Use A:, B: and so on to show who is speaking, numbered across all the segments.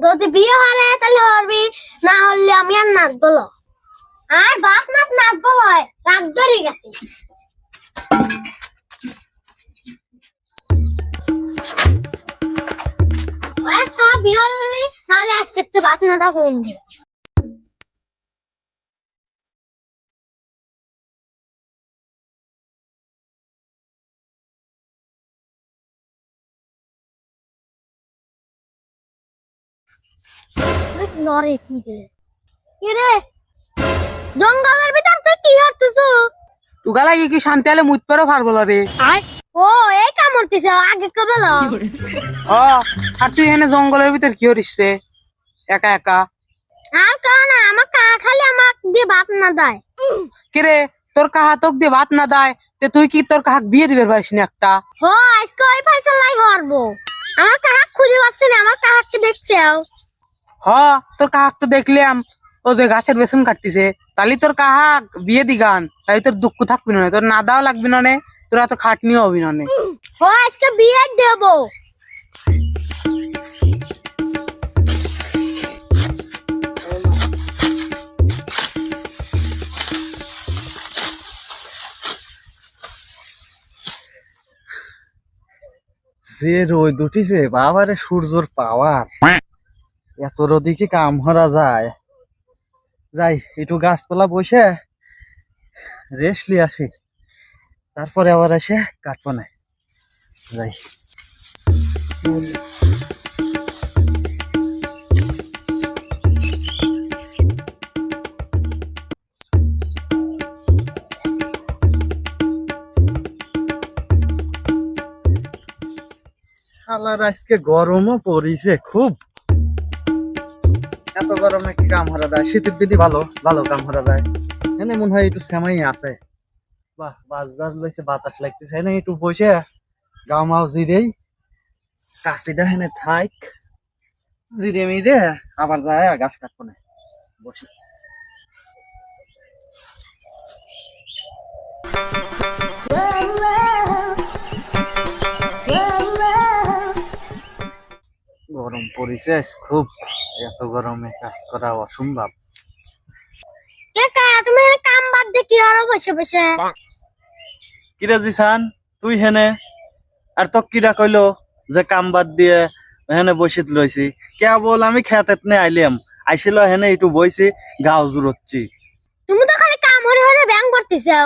A: যদি বিয়ে হারে তাহলে হরবি। না হলে আমি আর নাচ আর বাপ নাচ নাচ বলো রাগ ধরে গেছে। একটা বিয়ে হলে নাহলে আজকে তো বাপ নাটা হয়ে যাবে লরে কি রে কি রে জঙ্গলের ভিতর তুই কি করতেছ?
B: তুগা লাগে কি শান্তি আলে মুত পেরো পারব রে?
A: ও এই কামড়তেছে আগে কে বলো
B: ও আর তুই এখানে জঙ্গলের ভিতর কি করিস রে? একা একা?
A: আর কাহ না আমার কাহা খালি আমাক দিয়ে ভাত না দেয়।
B: কে রে? তোর কাহা তোক দিয়ে ভাত না দেয়? তে তুই কি তোর কাহাক বিয়ে দিবে পারিস না একটা?
A: ও আজকে ওই ফাইসালাই হরবো। আমার কাহাক খুঁজে পাচ্ছি না আমার কাহাককে দেখছে
B: হ তোর কাহাক তো দেখলাম ও যে গাছের বেসন কাটতিছে তাহলে তোর কাহাক বিয়ে দি গান তাই তোর দুঃখ থাকবি না তোর না দাও লাগবি না তোর এত খাটনিও হবি না নে।
A: আজকে বিয়ে দেবো।
C: যে রোদ উঠিছে বাবারে সূর্যর পাওয়ার এত রোদি কি কাম করা যায়? যাই, একটু গাছতলা বসে রেস্ট লি আসি। তারপরে আবার এসে কাটবো না যাই। শালার আজকে গরমও পড়িছে, খুব। এত গরমে কি কাম হারা যায়? শীতের দিদি ভালো ভালো কাম হারা যায়। এনে মনে হয় একটু সেমাই আছে। বাহ বাজার লইছে, বাতাস লাগতেছে। এনে একটু বসে গাও মাও জিরেই। কাশিটা হেনে থাক। জিরে মিরে, আবার যায় গাছ কাটবো না বসে। গরম পড়েছে, খুব। এত গরমে কাজ করা অসম্ভব।
A: তুমি কাম বাদ দিয়ে কি হরো বসে বসে?
C: কিরা জিসান? তুই হেনে? আর তো কিরা কইলো যে কাম বাদ দিয়ে হেনে বসিত লইছি কেবল আমি খেতেত নে আইলাম। আইছিল হেনে একটু বইছি গাও জুরচ্ছি
A: তুমি তো খালি কাম হরে হরে ব্যাং করতেছো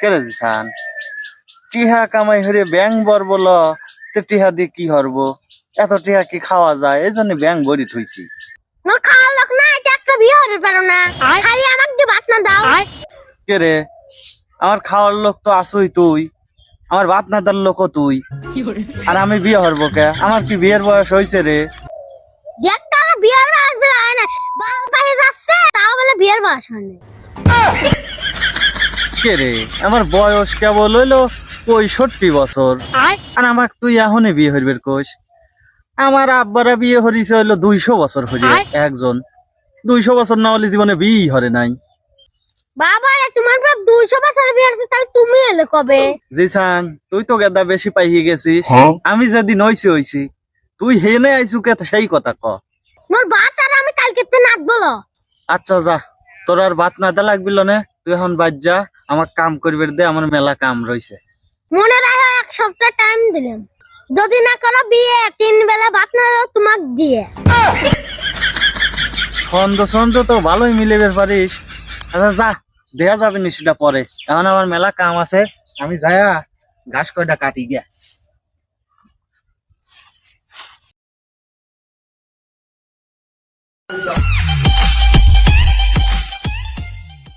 C: কেরে জিসান? টিহা কামাই হরে ব্যাং বর বল তে টিহা দিয়ে কি হরব? এত টিহা কি খাওয়া যায়? এই জন্য ব্যাং ভরি থইছি।
A: মোর খাওয়ার লোক না এটা একটা বিয়ে হতে পারো না। খালি আমাকে দিয়ে ভাত না দাও।
C: কে রে? আমার খাওয়ার লোক তো আসুই তুই। আমার ভাত না দার লোকও তুই। আর আমি বিয়ে হরব কে? আমার কি বিয়ের বয়স হয়েছে রে?
A: দেখতে বিয়ের বয়স বলে হয় না। বাল পায়ে যাচ্ছে তাও বলে বিয়ের বয়স হয় না।
C: কে রে? আমার বয়স কেবল হইল পঁয়ষট্টি বছর। আর আমাক তুই এখনই বিয়ে হইবের কোষ আমার আব্বারা বিয়ে হরিছে হইল দুইশো বছর হইলে একজন। দুইশো বছর না হলে জীবনে বিয়ে হরে নাই।
A: বাবা রে তোমার প্রায় দুইশো বছর বিয়ে আছে তাহলে তুমি এলে কবে?
C: জিসান তুই তো গেদা বেশি পাইয়ে গেছিস। আমি যেদিন হইছি হইছি। তুই হেনে আইসু কে সেই কথা ক।
A: মোর ভাত আর আমি কালকে তো নাচ বলো।
C: আচ্ছা যা। তোর আর ভাত না লাগবিল না। তুই এখন বাদ যা। আমার কাম করবে দে আমার মেলা কাম রইছে।
A: মনে রাখো এক সপ্তাহ টাইম দিলাম। যদি না করো বিয়ে, তিন বেলা ভাত না তোমাক দিয়ে।
C: ছন্দ ছন্দ তো ভালোই মিলে বের পারিস। আচ্ছা যা, দেয়া যাবে নিশ্চিটা পরে। এখন আমার মেলা কাম আছে। আমি যায়া ঘাস কয়টা কাটি গিয়া।